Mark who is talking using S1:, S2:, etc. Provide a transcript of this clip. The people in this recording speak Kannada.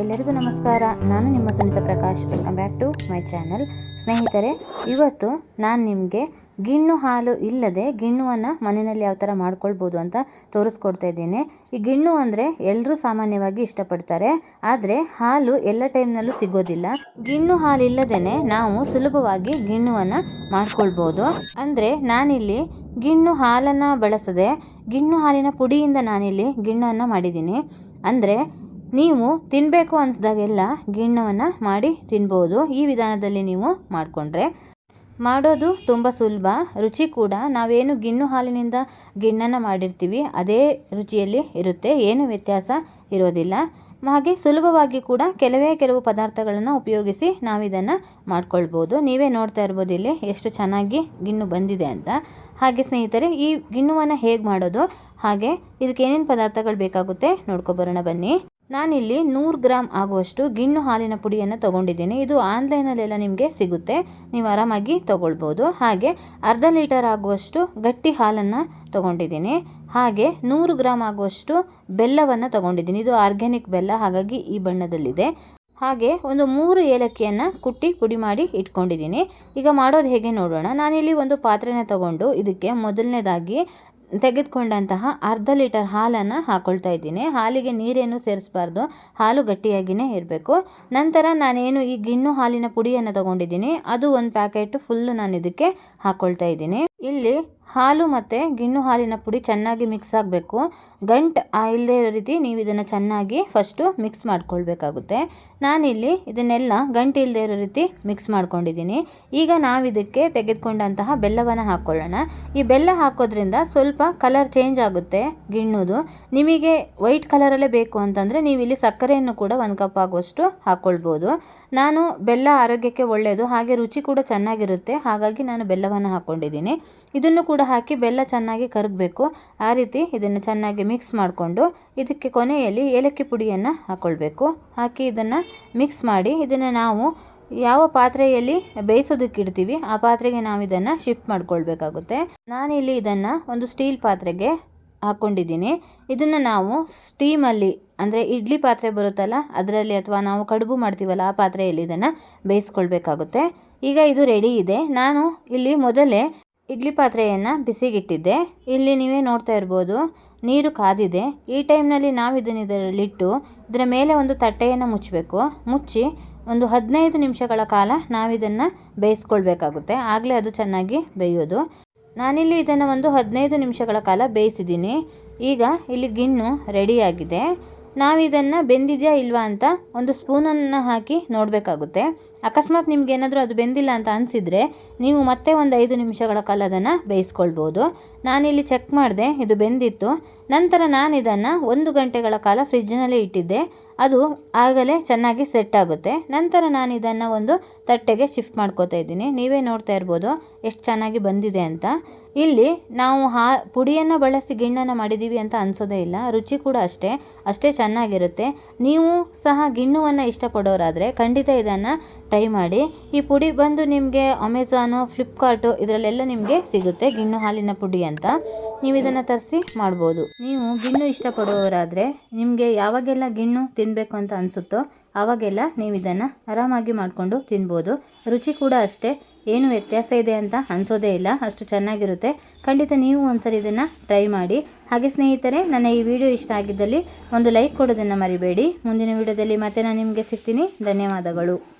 S1: ಎಲ್ಲರಿಗೂ ನಮಸ್ಕಾರ. ನಾನು ನಿಮ್ಮ Santha Prakash. Welcome back to my channel ಸ್ನೇಹಿತರೆ, ಇವತ್ತು ನಾನು ನಿಮಗೆ ಗಿಣ್ಣು ಹಾಲು ಇಲ್ಲದೆ ಗಿಣ್ಣುವನ್ನು ಮನೆಯಲ್ಲಿ ಯಾವ ಥರ ಮಾಡ್ಕೊಳ್ಬೋದು ಅಂತ ತೋರಿಸ್ಕೊಡ್ತಾ ಇದ್ದೀನಿ. ಈ ಗಿಣ್ಣು ಅಂದರೆ ಎಲ್ಲರೂ ಸಾಮಾನ್ಯವಾಗಿ ಇಷ್ಟಪಡ್ತಾರೆ. ಆದರೆ ಹಾಲು ಎಲ್ಲ ಟೈಮ್ನಲ್ಲೂ ಸಿಗೋದಿಲ್ಲ. ಗಿಣ್ಣು ಹಾಲು ಇಲ್ಲದೇ ನಾವು ಸುಲಭವಾಗಿ ಗಿಣ್ಣುವನ್ನು ಮಾಡ್ಕೊಳ್ಬೋದು. ಅಂದರೆ ನಾನಿಲ್ಲಿ ಗಿಣ್ಣು ಹಾಲನ್ನು ಬಳಸದೆ, ಗಿಣ್ಣು ಹಾಲಿನ ಪುಡಿಯಿಂದ ನಾನಿಲ್ಲಿ ಗಿಣ್ಣನ್ನು ಮಾಡಿದ್ದೀನಿ. ಅಂದರೆ ನೀವು ತಿನ್ನಬೇಕು ಅನಿಸ್ದಾಗೆಲ್ಲ ಗಿಣ್ಣವನ್ನು ಮಾಡಿ ತಿನ್ಬೋದು. ಈ ವಿಧಾನದಲ್ಲಿ ನೀವು ಮಾಡಿಕೊಂಡ್ರೆ ಮಾಡೋದು ತುಂಬ ಸುಲಭ. ರುಚಿ ಕೂಡ ನಾವೇನು ಗಿಣ್ಣು ಹಾಲಿನಿಂದ ಗಿಣ್ಣನ್ನು ಮಾಡಿರ್ತೀವಿ, ಅದೇ ರುಚಿಯಲ್ಲಿ ಇರುತ್ತೆ. ಏನು ವ್ಯತ್ಯಾಸ ಇರೋದಿಲ್ಲ. ಹಾಗೆ ಸುಲಭವಾಗಿ ಕೂಡ ಕೆಲವೇ ಕೆಲವು ಪದಾರ್ಥಗಳನ್ನು ಉಪಯೋಗಿಸಿ ನಾವಿದನ್ನು ಮಾಡ್ಕೊಳ್ಬೋದು. ನೀವೇ ನೋಡ್ತಾ ಇರ್ಬೋದು ಇಲ್ಲಿ ಎಷ್ಟು ಚೆನ್ನಾಗಿ ಗಿಣ್ಣು ಬಂದಿದೆ ಅಂತ. ಹಾಗೆ ಸ್ನೇಹಿತರೆ, ಈ ಗಿಣ್ಣುವನ್ನು ಹೇಗೆ ಮಾಡೋದು? ಹಾಗೆ ಇದಕ್ಕೆ ಏನೇನು ಪದಾರ್ಥಗಳು ಬೇಕಾಗುತ್ತೆ ನೋಡ್ಕೊಬರೋಣ ಬನ್ನಿ. ನಾನಿಲ್ಲಿ ನೂರು ಗ್ರಾಮ್ ಆಗುವಷ್ಟು ಗಿಣ್ಣು ಹಾಲಿನ ಪುಡಿಯನ್ನು ತೊಗೊಂಡಿದ್ದೀನಿ. ಇದು ಆನ್ಲೈನಲ್ಲೆಲ್ಲ ನಿಮಗೆ ಸಿಗುತ್ತೆ. ನೀವು ಆರಾಮಾಗಿ ತೊಗೊಳ್ಬೋದು. ಹಾಗೆ ಅರ್ಧ ಲೀಟರ್ ಆಗುವಷ್ಟು ಗಟ್ಟಿ ಹಾಲನ್ನು ತೊಗೊಂಡಿದ್ದೀನಿ. ಹಾಗೆ ನೂರು ಗ್ರಾಮ್ ಆಗುವಷ್ಟು ಬೆಲ್ಲವನ್ನು ತೊಗೊಂಡಿದ್ದೀನಿ. ಇದು ಆರ್ಗ್ಯಾನಿಕ್ ಬೆಲ್ಲ, ಹಾಗಾಗಿ ಈ ಬಣ್ಣದಲ್ಲಿದೆ. ಹಾಗೆ ಒಂದು ಮೂರು ಏಲಕ್ಕಿಯನ್ನು ಕುಟ್ಟಿ ಪುಡಿ ಮಾಡಿ ಇಟ್ಕೊಂಡಿದ್ದೀನಿ. ಈಗ ಮಾಡೋದು ಹೇಗೆ ನೋಡೋಣ. ನಾನಿಲ್ಲಿ ಒಂದು ಪಾತ್ರೆನ ತಗೊಂಡು ಇದಕ್ಕೆ ಮೊದಲನೇದಾಗಿ ತೆಗೆದುಕೊಂಡಂತಹ ಅರ್ಧ ಲೀಟರ್ ಹಾಲನ್ನು ಹಾಕ್ಕೊಳ್ತಾ ಇದ್ದೀನಿ. ಹಾಲಿಗೆ ನೀರೇನು ಸೇರಿಸಬಾರ್ದು. ಹಾಲು ಗಟ್ಟಿಯಾಗಿಯೇ ಇರಬೇಕು. ನಂತರ ನಾನೇನು ಈ ಗಿಣ್ಣು ಹಾಲಿನ ಪುಡಿಯನ್ನು ತಗೊಂಡಿದ್ದೀನಿ. ಅದು ಒಂದು ಪ್ಯಾಕೆಟ್ ಫುಲ್ ನಾನು ಇದಕ್ಕೆ ಹಾಕ್ಕೊಳ್ತಾ ಇದ್ದೀನಿ. ಇಲ್ಲಿ ಹಾಲು ಮತ್ತು ಗಿಣ್ಣು ಹಾಲಿನ ಪುಡಿ ಚೆನ್ನಾಗಿ ಮಿಕ್ಸ್ ಆಗಬೇಕು. ಗಂಟು ಇಲ್ಲದೆ ಇರೋ ರೀತಿ ನೀವು ಇದನ್ನು ಚೆನ್ನಾಗಿ ಫಸ್ಟು ಮಿಕ್ಸ್ ಮಾಡ್ಕೊಳ್ಬೇಕಾಗುತ್ತೆ. ನಾನಿಲ್ಲಿ ಇದನ್ನೆಲ್ಲ ಗಂಟು ಇಲ್ಲದೆ ಇರೋ ರೀತಿ ಮಿಕ್ಸ್ ಮಾಡ್ಕೊಂಡಿದ್ದೀನಿ. ಈಗ ನಾವು ಇದಕ್ಕೆ ತೆಗೆದುಕೊಂಡಂತಹ ಬೆಲ್ಲವನ್ನು ಹಾಕ್ಕೊಳ್ಳೋಣ ಈ ಬೆಲ್ಲ ಹಾಕೋದ್ರಿಂದ ಸ್ವಲ್ಪ ಕಲರ್ ಚೇಂಜ್ ಆಗುತ್ತೆ ಗಿಣ್ಣುದು. ನಿಮಗೆ ವೈಟ್ ಕಲರಲ್ಲೇ ಬೇಕು ಅಂತಂದರೆ ನೀವು ಇಲ್ಲಿ ಸಕ್ಕರೆಯನ್ನು ಕೂಡ ಒಂದು ಕಪ್ ಆಗುವಷ್ಟು ಹಾಕ್ಕೊಳ್ಬೋದು ನಾನು ಬೆಲ್ಲ ಆರೋಗ್ಯಕ್ಕೆ ಒಳ್ಳೆಯದು ಹಾಗೆ ರುಚಿ ಕೂಡ ಚೆನ್ನಾಗಿರುತ್ತೆ, ಹಾಗಾಗಿ ನಾನು ಬೆಲ್ಲವನ್ನು ಹಾಕ್ಕೊಂಡಿದ್ದೀನಿ ಇದನ್ನು ಕೂಡ ಹಾಕಿ ಬೆಲ್ಲ ಚೆನ್ನಾಗಿ ಕರಗಬೇಕು ಆ ರೀತಿ ಇದನ್ನು ಚೆನ್ನಾಗಿ ಮಿಕ್ಸ್ ಮಾಡಿಕೊಂಡು ಇದಕ್ಕೆ ಕೊನೆಯಲ್ಲಿ ಏಲಕ್ಕಿ ಪುಡಿಯನ್ನು ಹಾಕ್ಕೊಳ್ಬೇಕು ಹಾಕಿ ಇದನ್ನು ಮಿಕ್ಸ್ ಮಾಡಿ ಇದನ್ನು ನಾವು ಯಾವ ಪಾತ್ರೆಯಲ್ಲಿ ಬೇಯಿಸೋದಕ್ಕೆ ಇಡ್ತೀವಿ, ಆ ಪಾತ್ರೆಗೆ ನಾವು ಇದನ್ನು ಶಿಫ್ಟ್ ಮಾಡ್ಕೊಳ್ಬೇಕಾಗುತ್ತೆ. ನಾನಿಲ್ಲಿ ಇದನ್ನು ಒಂದು ಸ್ಟೀಲ್ ಪಾತ್ರೆಗೆ ಹಾಕ್ಕೊಂಡಿದ್ದೀನಿ ಇದನ್ನು ನಾವು ಸ್ಟೀಮಲ್ಲಿ ಅಂದರೆ ಇಡ್ಲಿ ಪಾತ್ರೆ ಬರುತ್ತಲ್ಲ, ಅದರಲ್ಲಿ ಅಥವಾ ನಾವು ಕಡುಬು ಮಾಡ್ತೀವಲ್ಲ, ಆ ಪಾತ್ರೆಯಲ್ಲಿ ಇದನ್ನು ಬೇಯಿಸ್ಕೊಳ್ಬೇಕಾಗುತ್ತೆ. ಈಗ ಇದು ರೆಡಿ ಇದೆ. ನಾನು ಇಲ್ಲಿ ಮೊದಲೇ ಇಡ್ಲಿ ಪಾತ್ರೆಯನ್ನು ಬಿಸಿಗಿಟ್ಟಿದ್ದೆ. ಇಲ್ಲಿ ನೀವೇ ನೋಡ್ತಾ ಇರ್ಬೋದು, ನೀರು ಕಾದಿದೆ. ಈ ಟೈಮ್ನಲ್ಲಿ ನಾವು ಇದನ್ನು ಇದರಲ್ಲಿಟ್ಟು ಇದರ ಮೇಲೆ ಒಂದು ತಟ್ಟೆಯನ್ನು ಮುಚ್ಚಬೇಕು ಮುಚ್ಚಿ ಒಂದು ಹದಿನೈದು ನಿಮಿಷಗಳ ಕಾಲ ನಾವಿದನ್ನು ಬೇಯಿಸ್ಕೊಳ್ಬೇಕಾಗುತ್ತೆ. ಆಗಲೇ ಅದು ಚೆನ್ನಾಗಿ ಬೇಯೋದು. ನಾನಿಲ್ಲಿ ಇದನ್ನು ಒಂದು ಹದಿನೈದು ನಿಮಿಷಗಳ ಕಾಲ ಬೇಯಿಸಿದ್ದೀನಿ. ಈಗ ಇಲ್ಲಿ ಗಿಣ್ಣು ರೆಡಿಯಾಗಿದೆ ನಾವಿದನ್ನು ಬೆಂದಿದೆಯಾ ಇಲ್ವಾ ಅಂತ ಒಂದು ಸ್ಪೂನನ್ನು ಹಾಕಿ ನೋಡಬೇಕಾಗುತ್ತೆ. ಅಕಸ್ಮಾತ್ ನಿಮ್ಗೆ ಏನಾದರೂ ಅದು ಬೆಂದಿಲ್ಲ ಅಂತ ಅನಿಸಿದರೆ ನೀವು ಮತ್ತೆ ಒಂದು ಐದು ನಿಮಿಷಗಳ ಕಾಲ ಅದನ್ನು ಬೇಯಿಸ್ಕೊಳ್ಬೋದು. ನಾನಿಲ್ಲಿ ಚೆಕ್ ಮಾಡಿದೆ, ಇದು ಬೆಂದಿತ್ತು. ನಂತರ ನಾನು ಇದನ್ನು ಒಂದು ಗಂಟೆಗಳ ಕಾಲ ಫ್ರಿಜ್ಜಿನಲ್ಲಿ ಇಟ್ಟಿದ್ದೆ. ಅದು ಆಗಲೇ ಚೆನ್ನಾಗಿ ಸೆಟ್ ಆಗುತ್ತೆ. ನಂತರ ನಾನು ಇದನ್ನು ಒಂದು ತಟ್ಟೆಗೆ ಶಿಫ್ಟ್ ಮಾಡ್ಕೋತಾ ಇದ್ದೀನಿ. ನೀವೇ ನೋಡ್ತಾ ಇರ್ಬೋದು, ಎಷ್ಟು ಚೆನ್ನಾಗಿ ಬಂದಿದೆ ಅಂತ. ಇಲ್ಲಿ ನಾವು ಹಾ, ಪುಡಿಯನ್ನು ಬಳಸಿ ಗಿಣ್ಣನ್ನು ಮಾಡಿದ್ದೀವಿ ಅಂತ ಅನಿಸೋದೇ ಇಲ್ಲ. ರುಚಿ ಕೂಡ ಅಷ್ಟೇ. ಅಷ್ಟೇ ಚೆನ್ನಾಗಿರುತ್ತೆ. ನೀವು ಸಹ ಗಿಣ್ಣುವನ್ನು ಇಷ್ಟಪಡೋರಾದರೆ ಖಂಡಿತ ಇದನ್ನು ಟ್ರೈ ಮಾಡಿ. ಈ ಪುಡಿ ಬಂದು ನಿಮಗೆ ಅಮೆಝಾನು ಫ್ಲಿಪ್ಕಾರ್ಟು ಇದರಲ್ಲೆಲ್ಲ ನಿಮಗೆ ಸಿಗುತ್ತೆ ಗಿಣ್ಣು ಹಾಲಿನ ಪುಡಿ ಅಂತ. ನೀವು ಇದನ್ನು ತರಿಸಿ ಮಾಡ್ಬೋದು. ನೀವು ಗಿಣ್ಣು ಇಷ್ಟಪಡೋರಾದರೆ ನಿಮಗೆ ಯಾವಾಗೆಲ್ಲ ಗಿಣ್ಣು ತಿನ್ನಬೇಕು ಅಂತ ಅನಿಸುತ್ತೋ ಆವಾಗೆಲ್ಲ ನೀವು ಇದನ್ನು ಆರಾಮಾಗಿ ಮಾಡಿಕೊಂಡು ತಿನ್ಬೋದು. ರುಚಿ ಕೂಡ ಅಷ್ಟೇ. ಏನು ವ್ಯತ್ಯಾಸ ಇದೆ ಅಂತ ಅನಿಸೋದೇ ಇಲ್ಲ, ಅಷ್ಟು ಚೆನ್ನಾಗಿರುತ್ತೆ. ಖಂಡಿತ ನೀವು ಒಂದ್ಸರಿ ಇದನ್ನು ಟ್ರೈ ಮಾಡಿ. ಹಾಗೆ ಸ್ನೇಹಿತರೆ, ನನ್ನ ಈ ವಿಡಿಯೋ ಇಷ್ಟ ಆಗಿದ್ದಲ್ಲಿ ಒಂದು ಲೈಕ್ ಕೊಡೋದನ್ನು ಮರಿಬೇಡಿ. ಮುಂದಿನ ವಿಡಿಯೋದಲ್ಲಿ ಮತ್ತೆ ನಾನು ನಿಮಗೆ ಸಿಗ್ತೀನಿ. ಧನ್ಯವಾದಗಳು.